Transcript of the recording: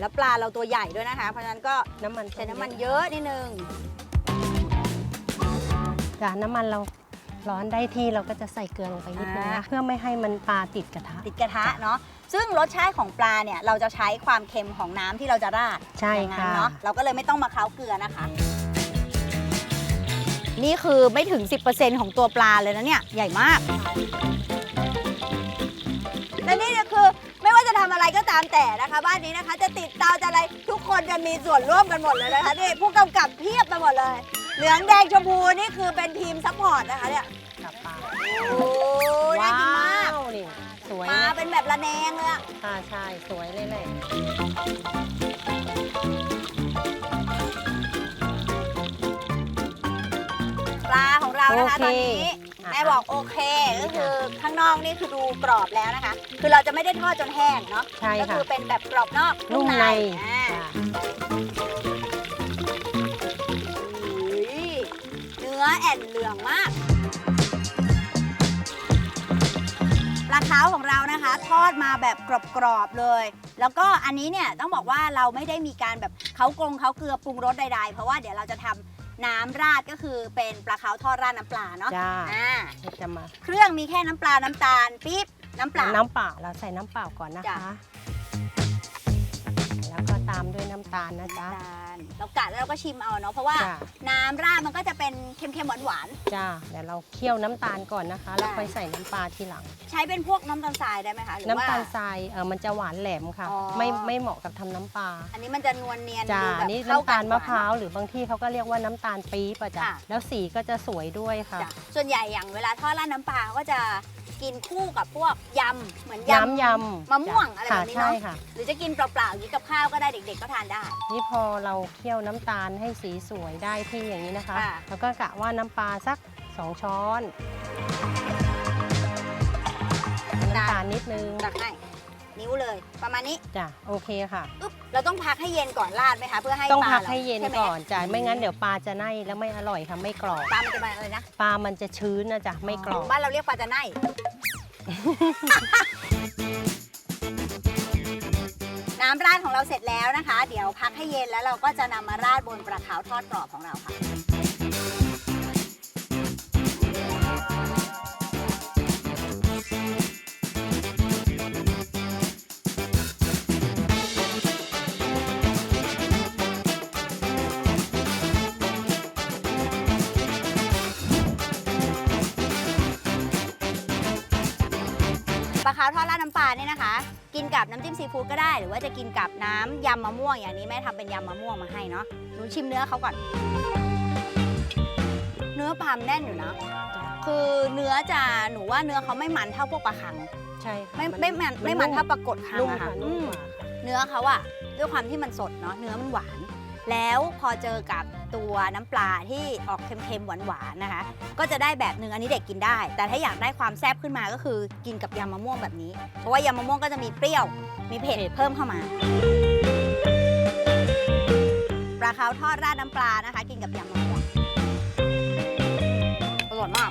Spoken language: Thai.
แล้วปลาเราตัวใหญ่ด้วยนะคะ เพราะฉะนั้นก็น้ำมันใช้น้ำมันเยอะนิดนึงจ้ะน้ำมันเราร้อนได้ที่เราก็จะใส่เกลือลงไปนิดนึงอ่านะเพื่อไม่ให้มันปลาติดกระทะ ติดกระทะเนาะซึ่งรสชาติของปลาเนี่ยเราจะใช้ความเค็มของน้ำที่เราจะราดใช่อย่างนั้นค่ะ เนาะเราก็เลยไม่ต้องมาเคล้าเกลือนะคะ นี่คือไม่ถึง 10%ของตัวปลาเลยนะเนี่ยใหญ่มาก ตามแต่นะคะ บ้านนี้นะคะ จะติดเตาจะอะไรทุกคนจะมีส่วนร่วมกันหมดเลยนะคะนี่ผู้กำกับเพียบไปหมดเลย เหลืองแดงชมพูนี่คือเป็นทีมซัพพอร์ตนะคะเนี่ยกับปลาโอ้ยน่ากินมากว้วนี่สวยปลานะเป็นแบบระแนงเลยอะค่ะใช่สวยเลยแหละปลาของเรานะคะตอนนี้ะ แม่บอกโอเคก็คือข้างนอกนี่คือดูกรอบแล้วนะคะ คือเราจะไม่ได้ทอดจนแห้งเนาะใช่ก็ค่ะคือเป็นแบบกรอบนอกนุ่มในอ่าจ้ะอุ้ยเนื้อแอนเหลืองมากปลาเท้าของเรานะคะ ทอดมาแบบกรอบๆเลย แล้วก็อันนี้เนี่ยต้องบอกว่าเราไม่ได้มีการแบบเขากรงเขาเกลือปรุงรสใดๆ เพราะว่าเดี๋ยวเราจะทำ น้ำราดก็คือเป็นปลาเค้าทอดราดน้ำปลาเนาะจ้าอ่าจะมา เครื่องมีแค่น้ำปลา น้ำตาลปี๊บน้ำเปล่า น้ำเปล่าเราใส่น้ำเปล่าก่อนนะจ้ะ คะ แล้วก็ตามด้วยน้ำตาลนะจ๊ะ น้ำตาลเรากะแล้วเราก็ชิมเอาเนาะเพราะว่า จ้ะ น้ำราดมันก็จะเป็นเค็มๆหวานจ้าเดี๋ยวเราเคี่ยวน้ำตาลก่อนนะคะ แล้วได้ค่อยใส่น้ำปลาทีหลัง ๆใช้เป็นพวกน้ำตาลทรายได้ไหมคะหรือน้ำว่า ตาลทรายเออมันจะหวานแหลมค่ะ อ๋อ ไม่ไม่เหมาะกับทำน้ำปลาอันนี้มันจะนวลเนียนจ้าดูแบบนี่เข้าน้ำกัตาลนมะพร้าวกหรือบางที่เขาก็เรียกว่าน้ำตาลปี๊บอะจ้ะค่ะแล้วสีก็จะสวยด้วยค่ะ จ้ะส่วนใหญ่อย่างเวลาทอดราดน้ำปลาก็จะ กินคู่กับพวกยำเหมือนยย้ำยำมะม่วงอะไรแบบนี้เนอะค่ใช่ค่ะำหรือจะกินเปล่าๆอย่างนี้กับข้าวก็ได้เด็ก ๆ ก็ทานได้ นี่พอเราเคี่ยวน้ำตาลให้สีสวยได้ที่อย่างนี้นะคะค่ะแล้วก็กะว่าน้ำปลาสัก 2 ช้อนน้ำตาลนิดนึงตักให้นิ้ว เลย ประมาณนี้จ้ะโอเคค่ะ อึ๊บเราต้องพักให้เย็นก่อนราดไหมคะเพื่อให้ต้องปลาพักราให้เย็นใช่ไมก่อนจ้ะไม่งั้นเดี๋ยวปลาจะไหม้แล้วไม่อร่อยค่ะไม่กรอบปลามันจะมาอะไรนะปลามันจะชื้นนะจ๊ะไม่กรอบบ้านเราเรียกปลาจะไนน้ำราดของเราเสร็จแล้วนะคะ เดี๋ยวพักให้เย็นแล้วเราก็จะนำมาราดบนปลาขาวทอดกรอบของเราค่ะ ลาขาวทอดราดน้ำปลาเนี่ยนะคะ กินกับน้ำจิ้มซีฟู้ดก็ได้ หรือว่าจะกินกับน้ำยำมะม่วงอย่างนี้แม่ทำเป็นยำมะม่วงมาให้เนาะหนูชิมเนื้อเขาก่อน เนื้อปลามนแน่นอยู่นะคือเนื้อจะหนูว่าเนื้อเขาไม่มันเท่าพวกปลาคัง ใช่ค่ะไม่ไม่มันไม่มันเท่าปลากดคังนุ่มอะค่ะค่ะอืนุ่มมกว่าค่ะ เนื้อเขาอะด้วยความที่มันสดเนาะเนื้อมันหวาน แล้วพอเจอกับตัวน้ำปลาที่ออกเค็มๆหวานๆนะคะ ก็จะได้แบบหนึ่งอันนี้เด็กกินได้ แต่ถ้าอยากได้ความแซ่บขึ้นมาก็คือกินกับยำมะม่วงแบบนี้ เพราะว่ายำมะม่วงก็จะมีเปรี้ยวมีเผ็ดเพิ่มเข้ามาปลาขาวทอดราดน้ำปลานะคะ กินกับยำมะม่วงอร่อยมาก